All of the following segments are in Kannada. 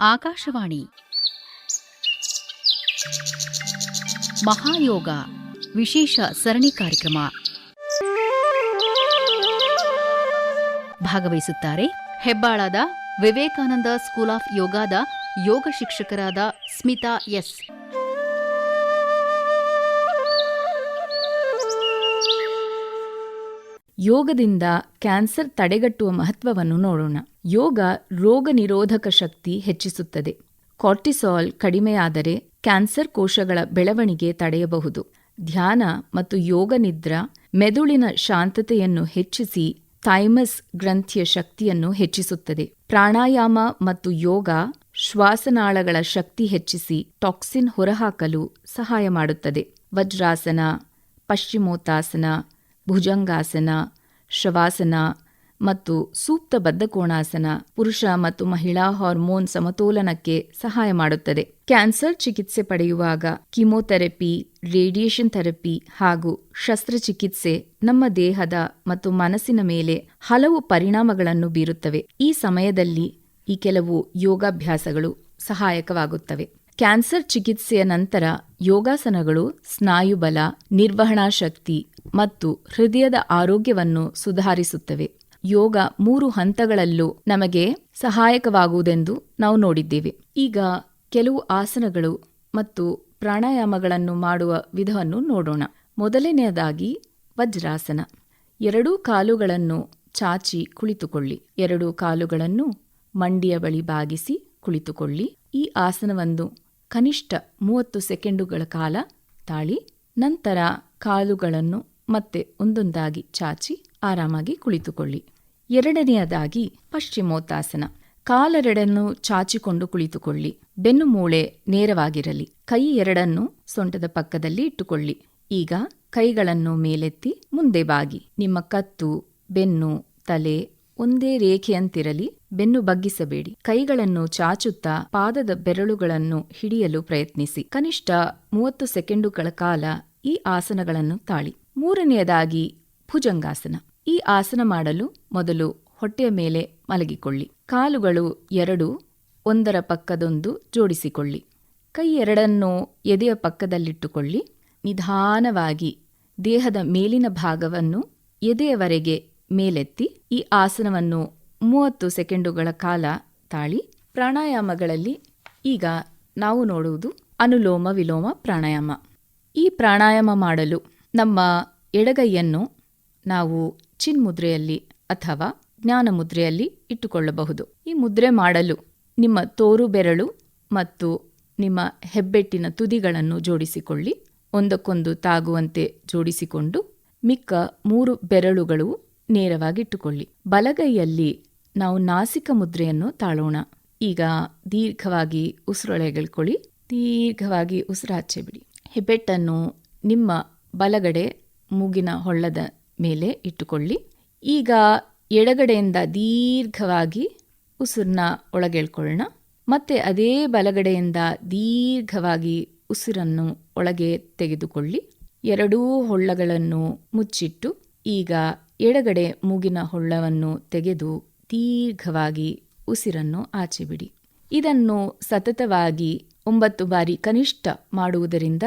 ಆಕಾಶವಾಣಿ. ಮಹಾಯೋಗ ವಿಶೇಷ ಸರಣಿ ಕಾರ್ಯಕ್ರಮ. ಭಾಗವಹಿಸುತ್ತಾರೆ ಹೆಬ್ಬಾಳದ ವಿವೇಕಾನಂದ ಸ್ಕೂಲ್ ಆಫ್ ಯೋಗಾದ ಯೋಗ ಶಿಕ್ಷಕರಾದ ಸ್ಮಿತಾ ಎಸ್. ಯೋಗದಿಂದ ಕ್ಯಾನ್ಸರ್ ತಡೆಗಟ್ಟುವ ಮಹತ್ವವನ್ನು ನೋಡೋಣ. ಯೋಗ ರೋಗ ನಿರೋಧಕ ಶಕ್ತಿ ಹೆಚ್ಚಿಸುತ್ತದೆ. ಕಾರ್ಟಿಸಾಲ್ ಕಡಿಮೆಯಾದರೆ ಕ್ಯಾನ್ಸರ್ ಕೋಶಗಳ ಬೆಳವಣಿಗೆ ತಡೆಯಬಹುದು. ಧ್ಯಾನ ಮತ್ತು ಯೋಗ ನಿದ್ರ, ಮೆದುಳಿನ ಶಾಂತತೆಯನ್ನು ಹೆಚ್ಚಿಸಿ ಥೈಮಸ್ ಗ್ರಂಥಿಯ ಶಕ್ತಿಯನ್ನು ಹೆಚ್ಚಿಸುತ್ತದೆ. ಪ್ರಾಣಾಯಾಮ ಮತ್ತು ಯೋಗ ಶ್ವಾಸನಾಳಗಳ ಶಕ್ತಿ ಹೆಚ್ಚಿಸಿ ಟಾಕ್ಸಿನ್ ಹೊರಹಾಕಲು ಸಹಾಯ ಮಾಡುತ್ತದೆ. ವಜ್ರಾಸನ, ಪಶ್ಚಿಮೋತ್ತಾಸನ ಭುಜಂಗಾಸನ, ಶವಾಸನ ಮತ್ತು ಸೂಕ್ತ ಬದ್ಧಕೋಣಾಸನ ಪುರುಷ ಮತ್ತು ಮಹಿಳಾ ಹಾರ್ಮೋನ್ ಸಮತೋಲನಕ್ಕೆ ಸಹಾಯ ಮಾಡುತ್ತದೆ. ಕ್ಯಾನ್ಸರ್ ಚಿಕಿತ್ಸೆ ಪಡೆಯುವಾಗ ಕಿಮೋಥೆರಪಿ, ರೇಡಿಯೇಷನ್ ಥೆರಪಿ ಹಾಗೂ ಶಸ್ತ್ರಚಿಕಿತ್ಸೆ ನಮ್ಮ ದೇಹದ ಮತ್ತು ಮನಸ್ಸಿನ ಮೇಲೆ ಹಲವು ಪರಿಣಾಮಗಳನ್ನು ಬೀರುತ್ತವೆ. ಈ ಸಮಯದಲ್ಲಿ ಈ ಕೆಲವು ಯೋಗಾಭ್ಯಾಸಗಳು ಸಹಾಯಕವಾಗುತ್ತವೆ. ಕ್ಯಾನ್ಸರ್ ಚಿಕಿತ್ಸೆಯ ನಂತರ ಯೋಗಾಸನಗಳು, ಸ್ನಾಯುಬಲ, ನಿರ್ವಹಣಾ ಶಕ್ತಿ ಮತ್ತು ಹೃದಯದ ಆರೋಗ್ಯವನ್ನು ಸುಧಾರಿಸುತ್ತವೆ. ಯೋಗ ಮೂರು ಹಂತಗಳಲ್ಲೂ ನಮಗೆ ಸಹಾಯಕವಾಗುವುದೆಂದು ನಾವು ನೋಡಿದ್ದೇವೆ. ಈಗ ಕೆಲವು ಆಸನಗಳು ಮತ್ತು ಪ್ರಾಣಾಯಾಮಗಳನ್ನು ಮಾಡುವ ವಿಧವನ್ನು ನೋಡೋಣ. ಮೊದಲನೆಯದಾಗಿ ವಜ್ರಾಸನ. ಎರಡೂ ಕಾಲುಗಳನ್ನು ಚಾಚಿ ಕುಳಿತುಕೊಳ್ಳಿ. ಎರಡೂ ಕಾಲುಗಳನ್ನು ಮಂಡಿಯ ಬಳಿ ಬಾಗಿಸಿ ಕುಳಿತುಕೊಳ್ಳಿ. ಈ ಆಸನವನ್ನು ಕನಿಷ್ಠ ಮೂವತ್ತು ಸೆಕೆಂಡುಗಳ ಕಾಲ ತಾಳಿ, ನಂತರ ಕಾಲುಗಳನ್ನು ಮತ್ತೆ ಒಂದೊಂದಾಗಿ ಚಾಚಿ ಆರಾಮಾಗಿ ಕುಳಿತುಕೊಳ್ಳಿ. ಎರಡನೆಯದಾಗಿ ಪಶ್ಚಿಮೋತ್ತಾಸನ. ಕಾಲೆರಡನ್ನು ಚಾಚಿಕೊಂಡು ಕುಳಿತುಕೊಳ್ಳಿ. ಬೆನ್ನು ಮೂಳೆ ನೇರವಾಗಿರಲಿ. ಕೈ ಎರಡನ್ನು ಸೊಂಟದ ಪಕ್ಕದಲ್ಲಿ ಇಟ್ಟುಕೊಳ್ಳಿ. ಈಗ ಕೈಗಳನ್ನು ಮೇಲೆತ್ತಿ ಮುಂದೆ ಬಾಗಿ. ನಿಮ್ಮ ಕತ್ತು, ಬೆನ್ನು, ತಲೆ ಒಂದೇ ರೇಖೆಯಂತಿರಲಿ, ಬೆನ್ನು ಬಗ್ಗಿಸಬೇಡಿ. ಕೈಗಳನ್ನು ಚಾಚುತ್ತಾ ಪಾದದ ಬೆರಳುಗಳನ್ನು ಹಿಡಿಯಲು ಪ್ರಯತ್ನಿಸಿ. ಕನಿಷ್ಠ ಮೂವತ್ತು ಸೆಕೆಂಡುಗಳ ಕಾಲ ಈ ಆಸನಗಳನ್ನು ತಾಳಿ. ಮೂರನೆಯದಾಗಿ ಭುಜಂಗಾಸನ. ಈ ಆಸನ ಮಾಡಲು ಮೊದಲು ಹೊಟ್ಟೆಯ ಮೇಲೆ ಮಲಗಿಕೊಳ್ಳಿ. ಕಾಲುಗಳು ಎರಡು, ಒಂದರ ಪಕ್ಕದೊಂದು ಜೋಡಿಸಿಕೊಳ್ಳಿ. ಕೈ ಎರಡನ್ನೂ ಎದೆಯ ಪಕ್ಕದಲ್ಲಿಟ್ಟುಕೊಳ್ಳಿ. ನಿಧಾನವಾಗಿ ದೇಹದ ಮೇಲಿನ ಭಾಗವನ್ನು ಎದೆಯವರೆಗೆ ಮೇಲೆತ್ತಿ ಈ ಆಸನವನ್ನು ಮೂವತ್ತು ಸೆಕೆಂಡುಗಳ ಕಾಲ ತಾಳಿ ಪ್ರಾಣಾಯಾಮಗಳಲ್ಲಿ ಈಗ ನಾವು ನೋಡುವುದು ಅನುಲೋಮ ವಿಲೋಮ ಪ್ರಾಣಾಯಾಮ. ಈ ಪ್ರಾಣಾಯಾಮ ಮಾಡಲು ನಮ್ಮ ಎಡಗೈಯನ್ನು ನಾವು ಚಿನ್ಮುದ್ರೆಯಲ್ಲಿ ಅಥವಾ ಜ್ಞಾನ ಮುದ್ರೆಯಲ್ಲಿ ಇಟ್ಟುಕೊಳ್ಳಬಹುದು. ಈ ಮುದ್ರೆ ಮಾಡಲು ನಿಮ್ಮ ತೋರು ಬೆರಳು ಮತ್ತು ನಿಮ್ಮ ಹೆಬ್ಬೆಟ್ಟಿನ ತುದಿಗಳನ್ನು ಜೋಡಿಸಿಕೊಳ್ಳಿ. ಒಂದಕ್ಕೊಂದು ತಾಗುವಂತೆ ಜೋಡಿಸಿಕೊಂಡು ಮಿಕ್ಕ ಮೂರು ಬೆರಳುಗಳು ನೇರವಾಗಿಟ್ಟುಕೊಳ್ಳಿ. ಬಲಗೈಯಲ್ಲಿ ನಾವು ನಾಸಿಕ ಮುದ್ರೆಯನ್ನು ತಾಳೋಣ. ಈಗ ದೀರ್ಘವಾಗಿ ಉಸಿರೊಳಗೆಳ್ಕೊಳ್ಳಿ. ದೀರ್ಘವಾಗಿ ಉಸಿರಾಚೆ ಬಿಡಿ. ಹೆಬ್ಬೆಟ್ಟನ್ನು ನಿಮ್ಮ ಬಲಗಡೆ ಮೂಗಿನ ಹೊಳ್ಳದ ಮೇಲೆ ಇಟ್ಟುಕೊಳ್ಳಿ. ಈಗ ಎಡಗಡೆಯಿಂದ ದೀರ್ಘವಾಗಿ ಉಸಿರನ್ನ ಒಳಗೆಳ್ಕೊಳ್ಳೋಣ. ಮತ್ತೆ ಅದೇ ಬಲಗಡೆಯಿಂದ ದೀರ್ಘವಾಗಿ ಉಸಿರನ್ನು ಒಳಗೆ ತೆಗೆದುಕೊಳ್ಳಿ. ಎರಡೂ ಹೊಳ್ಳಗಳನ್ನು ಮುಚ್ಚಿಟ್ಟು ಈಗ ಎಡಗಡೆ ಮೂಗಿನ ಹೊಳ್ಳವನ್ನು ತೆಗೆದು ದೀರ್ಘವಾಗಿ ಉಸಿರನ್ನು ಆಚೆಬಿಡಿ. ಇದನ್ನು ಸತತವಾಗಿ ಒಂಬತ್ತು ಬಾರಿ ಕನಿಷ್ಠ ಮಾಡುವುದರಿಂದ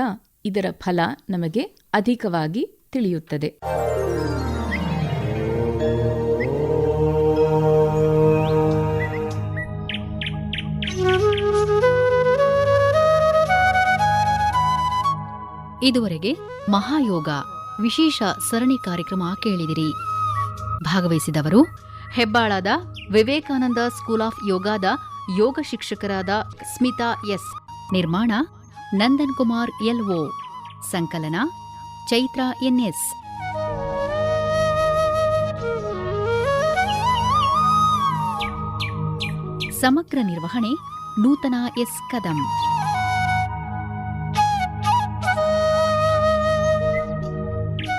ಇದರ ಫಲ ನಮಗೆ ಅಧಿಕವಾಗಿ ತಿಳಿಯುತ್ತದೆ. ಇದುವರೆಗೆ ಮಹಾಯೋಗ ವಿಶೇಷ ಸರಣಿ ಕಾರ್ಯಕ್ರಮ ಕೇಳಿದಿರಿ. ಭಾಗವಹಿಸಿದವರು ಹೆಬ್ಬಾಳದ ವಿವೇಕಾನಂದ ಸ್ಕೂಲ್ ಆಫ್ ಯೋಗಾದ ಯೋಗ ಶಿಕ್ಷಕರಾದ ಸ್ಮಿತಾ ಎಸ್. ನಿರ್ಮಾಣ ನಂದನ್ ಕುಮಾರ್ ಎಲ್ಒ ಸಂಕಲನ ಚೈತ್ರ ಎನ್ಎಸ್ ಸಮಗ್ರ ನಿರ್ವಹಣೆ ನೂತನ ಎಸ್ ಕದಂ.